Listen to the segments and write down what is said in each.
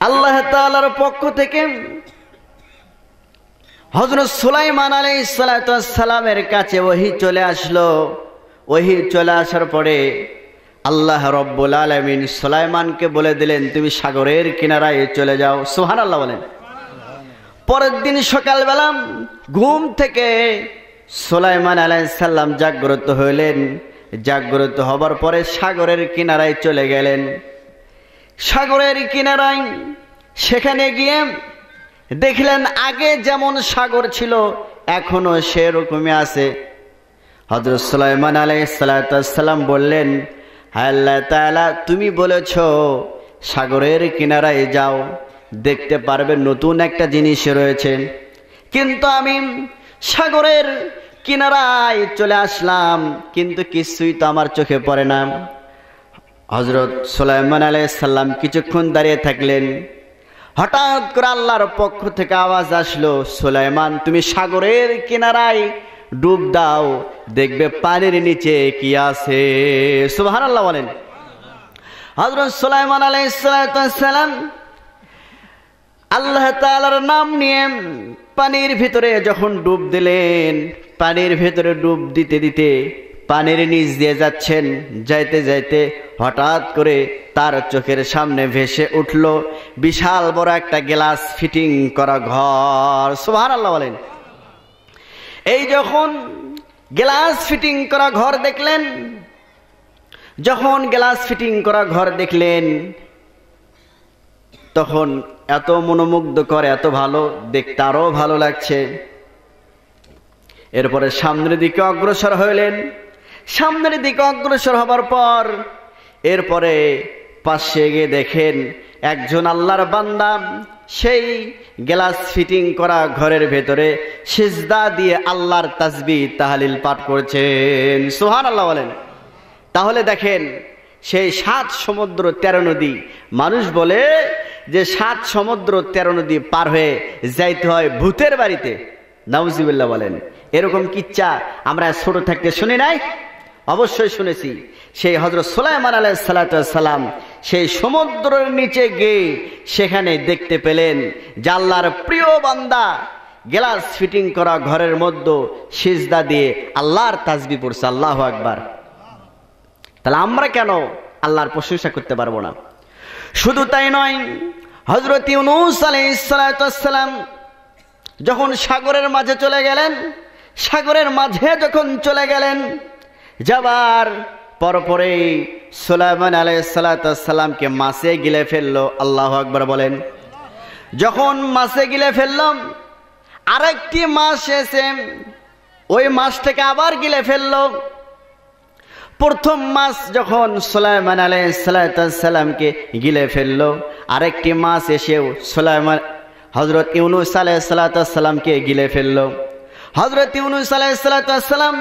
আল্লাহ তাআলার পক্ষ থেকে হজরত সুলাইমান আলাই সালামের কাছে ওহি চলে আসলো। ওহি চলে আসার পরে আল্লাহ রব্বুল আলমিন সুলাইমানকে বলে দিলেন, তুমি সাগরের কিনারায় চলে যাও। সুহান আল্লাহ বলেন। পরের দিন সকালবেলা ঘুম থেকে সুলাইমান আলাইসাল্লাম জাগ্রত হইলেন জাগ্রত হবার পরে সাগরের কিনারায় চলে গেলেন। সাগরের কিনারায়। সেখানে গিয়ে দেখলেন আগে যেমন সাগর ছিল, এখনও সেরকমই আছে। হজরত সুলাইমান আলাইসাল্লাম বললেন আল্লাহ তাআলা, তুমি বলেছ সাগরের কিনারায় যাও, দেখতে পারবে নতুন একটা জিনিস রয়েছে। কিন্তু আমি সাগরের কিনারায় চলে আসলাম, কিন্তু কিছুই তো আমার চোখে পড়ে না। হজরত সুলাইমান আলাইসাল্লাম কিছুক্ষণ দাঁড়িয়ে থাকলেন। হঠাৎ করে আল্লাহর পক্ষ থেকে আওয়াজ আসলো, সোলাইমান, তুমি সাগরের কিনারায় ডুব দাও, দেখবে পানির নিচে কি আছে। সুবাহ আল্লাহ বলেন। হজরত সোলাইমান আলাইসালাম আল্লাহ তালার নাম নিয়ে পানির ভিতরে যখন ডুব দিলেন, পানির ভিতরে ডুব দিতে দিতে পানির নিচ দিয়ে যাচ্ছেন। যাইতে যাইতে হঠাৎ করে তার চোখের সামনে ভেসে উঠল বিশাল বড় একটা গ্লাস ফিটিং করা ঘর। সুহার আল্লাহ বলেন। এই যখন গ্লাস ফিটিং করা ঘর দেখলেন, যখন গ্লাস ফিটিং করা ঘর দেখলেন, তখন এত মনোমুগ্ধ করে এত ভালো, দেখতে আরও ভালো লাগছে। এরপরে সামনের দিকে অগ্রসর হইলেন সামনের দিকে অগ্রসর হবার পর, এরপরে পাশে গিয়ে দেখেন একজন আল্লাহর বান্দা, সেই গ্লাস ফিটিং করা ঘরের ভেতরে সিজদা দিয়ে আল্লাহর তাসবি তাহালিল পাঠ করছেন। সোহান আল্লাহ বলেন। তাহলে দেখেন, সেই সাত সমুদ্র তেরো নদী, মানুষ বলে যে সাত সমুদ্র তেরো নদী পার হয়ে যাইতে হয় ভূতের বাড়িতে। নাউজিবুল্লাহ বলেন। এরকম কিচ্ছা আমরা ছোট থাকতে শুনি নাই অবশ্যই শুনেছি, সেই হজরত সোলাইমান আলাই সালাম সেই সমুদ্রের নিচে গিয়ে সেখানে দেখতে পেলেন জাল্লার প্রিয় বান্দা গ্লাস ফিটিং করা ঘরের মধ্যে সিজদা দিয়ে আল্লাহর তাজবি পড়ছে, আল্লাহ আকবার। তাহলে আমরা কেন আল্লাহর প্রশংসা করতে পারব না? শুধু তাই নয় হজরত ইউনুস আলাইসালাম যখন সাগরের মাঝে চলে গেলেন, সাগরের মাঝে যখন চলে গেলেন যাবার পরপরে সুলাইমান আলাইসালামকে মাসে গিলে ফেলল, আল্লাহ আকবর বলেন। যখন মাসে গিলে ফেললাম, আরেকটি মাস এসে ওই মাসটাকে আবার গিলে ফেলল। প্রথম মাস যখন সুলাইমান আলাইসালামকে গিলে ফেলল, আরেকটি মাস এসেও সুলাইমান হজরত ইউনুস আলাইসালামকে গিলে ফেলল। হজরত ইউনুস আলাইসালাম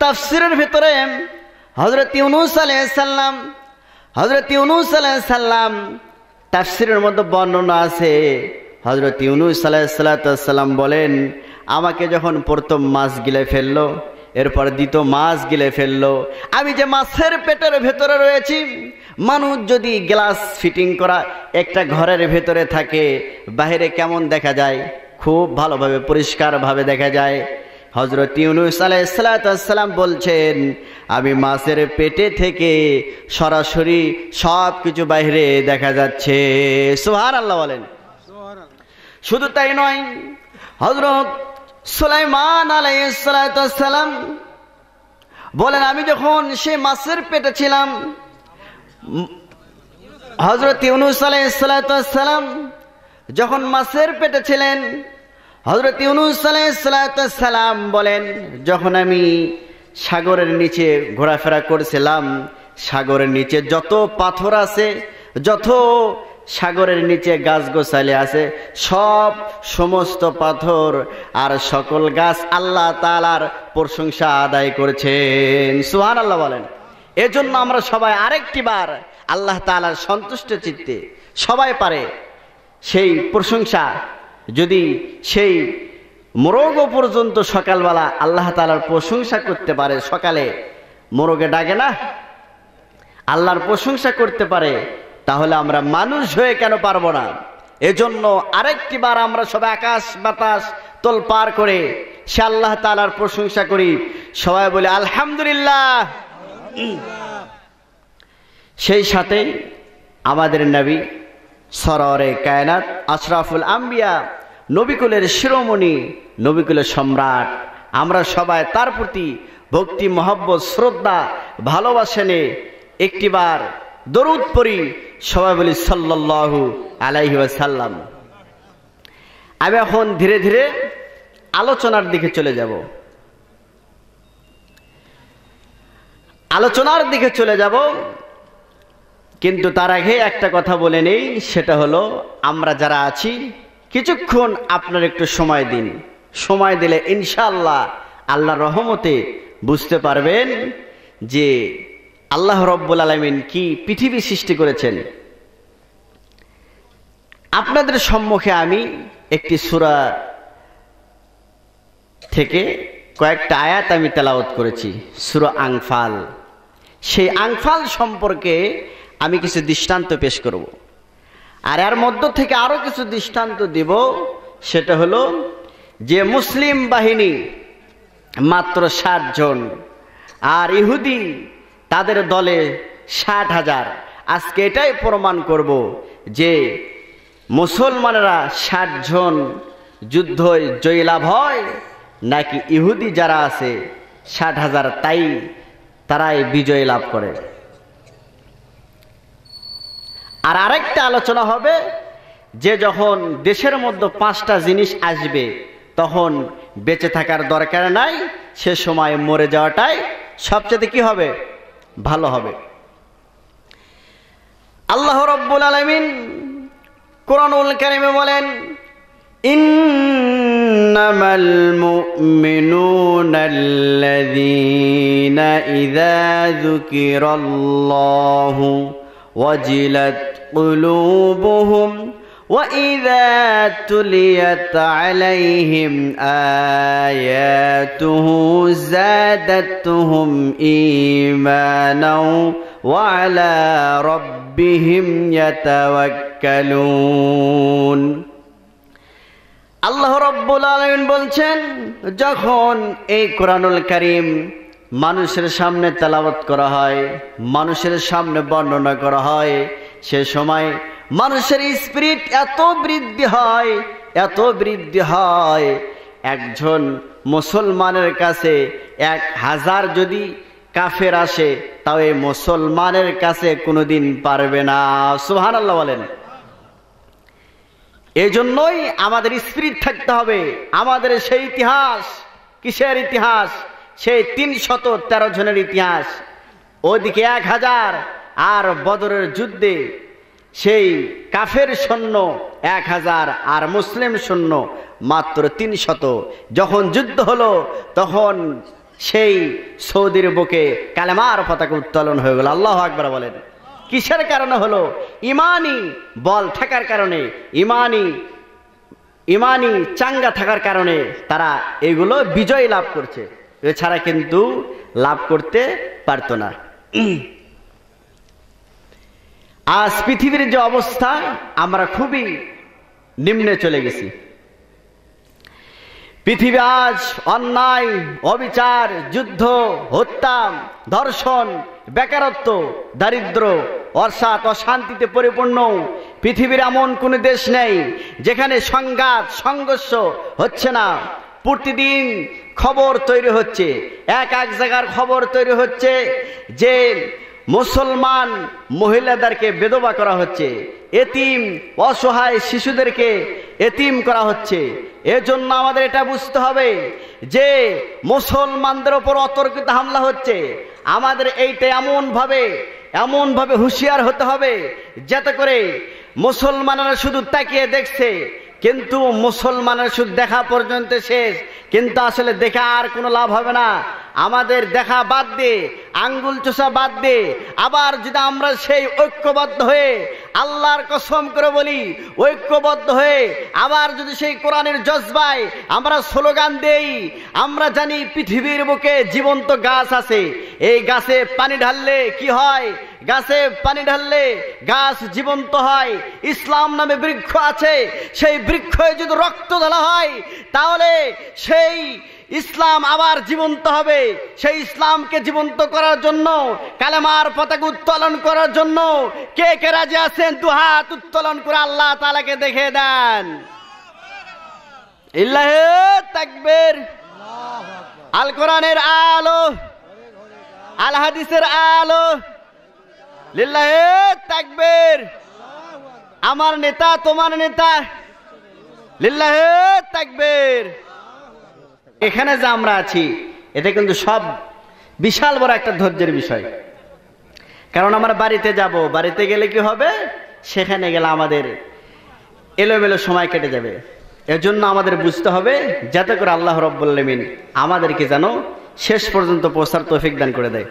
তাফসিরের ভিতরে হজরত ইউনুস আলাইসাল্লাম হজরত ইউনুস আলাইসাল্লাম তাফসিরের মধ্যে বর্ণনা আছে। হজরত ইউনুস আলাইসাল্লাম বলেন, আমাকে যখন প্রথম মাস গিলে ফেলল, এরপর দ্বিতীয় মাছ গিলে ফেলল, আমি যে মাছের পেটের ভেতরে রয়েছি, মানুষ যদি গ্লাস ফিটিং করা একটা ঘরের ভেতরে থাকে, বাহিরে কেমন দেখা যায়? খুব ভালোভাবে, পরিষ্কারভাবে দেখা যায়। হজরত ইউনুস আলাইসালাম বলছেন, আমি মাছের পেটে থেকে সরাসরি সব কিছু বাইরে দেখা যাচ্ছে। সোহার আল্লাহ বলেন। শুধু তাই নয় হজরত সুলাইমান আলাইসালাম বলেন, আমি যখন সে মাছের পেটে ছিলাম হজরত ইউনুস আলাইসালাম যখন মাছের পেটে ছিলেন হজরত আলাইসালাম বলেন, যখন আমি সাগরের নিচে ঘোরাফেরা করছিলাম, সাগরের নিচে যত পাথর আছে, যত সাগরের নিচে গাছ গোছালে আছে, সব সমস্ত পাথর আর সকল গাছ আল্লাহ তালার প্রশংসা আদায় করেছেন। সুহান আল্লাহ বলেন। এজন্য আমরা সবাই আরেকটি বার আল্লাহ তালার সন্তুষ্ট চিত্তে সবাই পারে সেই প্রশংসা যদি সেই মোরগ পর্যন্ত সকালবেলা আল্লাহ তালার প্রশংসা করতে পারে, সকালে মোরগে ডাকে না? আল্লাহর প্রশংসা করতে পারে, তাহলে আমরা মানুষ হয়ে কেন পারব না? এজন্য আরেকটি বার আমরা সবাই আকাশ বাতাস তোল পার করে সে আল্লাহ তালার প্রশংসা করি। সবাই বলে, আলহামদুলিল্লাহ। সেই সাথে আমাদের নবী সররে কায়নাত, আশরাফুল আম্বিয়া, নবিকুলের শিরোমণি, নবিকুলের সম্রাট। আমরা সবাই তার প্রতি ভক্তি, মহব্বত, শ্রদ্ধা ভালোবাসেনে একটিবার দরুদ পড়ি, সবাই বলি সাল্লাহু আলাইহি সাল্লাম আমি এখন ধীরে ধীরে আলোচনার দিকে চলে যাব। আলোচনার দিকে চলে যাব কিন্তু তার আগে একটা কথা বলে নেই, সেটা হলো, আমরা যারা আছি, কিছুক্ষণ আপনার একটু সময় দিন। সময় দিলে ইনশাল্লাহ আল্লাহ রহমতে বুঝতে পারবেন যে আল্লাহ রব্বুল আলমিন কি পৃথিবী সৃষ্টি করেছেন। আপনাদের সম্মুখে আমি একটি সুরা থেকে কয়েকটা আয়াত আমি তেলাওত করেছি, সুরা আংফাল সেই আংফাল সম্পর্কে আমি কিছু দৃষ্টান্ত পেশ করব। আর এর মধ্য থেকে আরও কিছু দৃষ্টান্ত দিব, সেটা হলো যে মুসলিম বাহিনী মাত্র ষাট জন, আর ইহুদি তাদের দলে ষাট হাজার। আজকে এটাই প্রমাণ করব যে মুসলমানেরা ষাট জন যুদ্ধ জয়লাভ হয়, নাকি ইহুদি যারা আছে ষাট হাজার, তাই তারাই বিজয় লাভ করে। আর আরেকটা আলোচনা হবে যে যখন দেশের মধ্যে পাঁচটা জিনিস আসবে তখন বেঁচে থাকার দরকার নাই সে সময় মরে যাওয়াটাই সবচেয়ে কি হবে ভালো হবে আল্লাহ রব্বুল আলমিন কোরআনুল কারিমে বলেন إنما المؤمنون الذين إذا ذكر الله وجلت قلوبهم وإذا تليت عليهم آياته زادتهم إيمانا وعلى ربهم يتوكلون আল্লাহ রব্বুল আলমিন বলছেন যখন এই কোরআনুল করিম মানুষের সামনে তেলাবত করা হয় মানুষের সামনে বর্ণনা করা হয় সে সময় মানুষের স্পিরিট এত বৃদ্ধি হয়, এত বৃদ্ধি হয়। একজন মুসলমানের কাছে এক হাজার যদি কাফের আসে, তাও এই মুসলমানের কাছে কোনোদিন পারবে না। সুহান আল্লাহ বলেন। এই জন্যই আমাদের স্পিরিট থাকতে হবে। আমাদের সেই ইতিহাস, কিসের ইতিহাস? সেই তিন শত তেরো জনের ইতিহাস। ওদিকে এক হাজার আর বদরের যুদ্ধে সেই কাফের সৈন্য, এক হাজার আর মুসলিম সৈন্য, মাত্র তিন শত। যখন যুদ্ধ হলো, তখন সেই সৌদির বুকে কালেমার পতাকা উত্তোলন হয়ে গেল। আল্লাহ আকবর বলেন। কিসের কারণে হলো? ইমানি বল থাকার কারণে ইমানি ইমানি চাঙ্গা থাকার কারণে তারা এগুলো বিজয় লাভ করছে। এছাড়া কিন্তু লাভ করতে পারতো না। আজ পৃথিবীর যে অবস্থা, আমরা খুবই নিম্নে চলে গেছি। পৃথিবী আজ অন্যায়, অবিচার, যুদ্ধ, হত্যা, ধর্ষণ, বেকারত্ব, দারিদ্র, অর্থাৎ অশান্তিতে পরিপূর্ণ। পৃথিবীর এমন কোনো দেশ নেই যেখানে সংঘাত, সংঘর্ষ হচ্ছে না। প্রতিদিন খবর তৈরি হচ্ছে, এক এক জায়গার খবর তৈরি হচ্ছে যে মুসলমান মহিলাদেরকে বেদবা করা হচ্ছে, এতিম, অসহায় শিশুদেরকে এতিম করা হচ্ছে। এজন্য আমাদের এটা বুঝতে হবে যে মুসলমানদের ওপর অতর্কিত হামলা হচ্ছে। আমাদের এইটা এমনভাবে এমনভাবে হুঁশিয়ার হতে হবে যাতে করে মুসলমানরা শুধু তাকিয়ে দেখছে, কিন্তু মুসলমানের শুধু দেখা পর্যন্ত শেষ, কিন্তু আসলে দেখা আর কোনো লাভ হবে না। আমাদের দেখা বাদ দে, আঙ্গুল চোষা বাদ দে। আবার যদি আমরা সেই ঐক্যবদ্ধ হয়ে আল্লাহর কসম করে বলি, ঐক্যবদ্ধ হয়ে আবার যদি সেই কোরআনের জজবায় আমরা স্লোগান দেই, আমরা জানি পৃথিবীর বুকে জীবন্ত গাছ আছে। এই গাছে পানি ঢাললে কি হয়? গাছে পানি ঢাললে গাছ জীবন্ত হয়। ইসলাম নামে বৃক্ষ আছে, সেই বৃক্ষে যদি রক্ত ঢালা হয়, তাহলে সেই ইসলাম আবার জীবন্ত হবে। সেই ইসলামকে জীবন্ত করার জন্য, কালেমার পতাকা উত্তোলন করার জন্য কে কে রাজি আছেন? দু হাত উত্তোলন করে আল্লাহ তালাকে দেখে দেন। ইল্লাহ আল কোরআনের আলো। আল হাদিসের আলো। লিল্লাহ আমার নেতা, তোমার নেতা। লিল্লাহ তাকবীর। এখানে যে আমরা আছি, এটা কিন্তু সব বিশাল বড় একটা ধৈর্যের বিষয়। কারণ আমরা বাড়িতে যাব, বাড়িতে গেলে কি হবে? সেখানে গেলে আমাদের এলোমেলো সময় কেটে যাবে। এর জন্য আমাদের বুঝতে হবে, যাতে করে আল্লাহ রব্বুল্লামিন আমাদেরকে যেন শেষ পর্যন্ত পৌঁছার তৌফিক দান করে দেয়।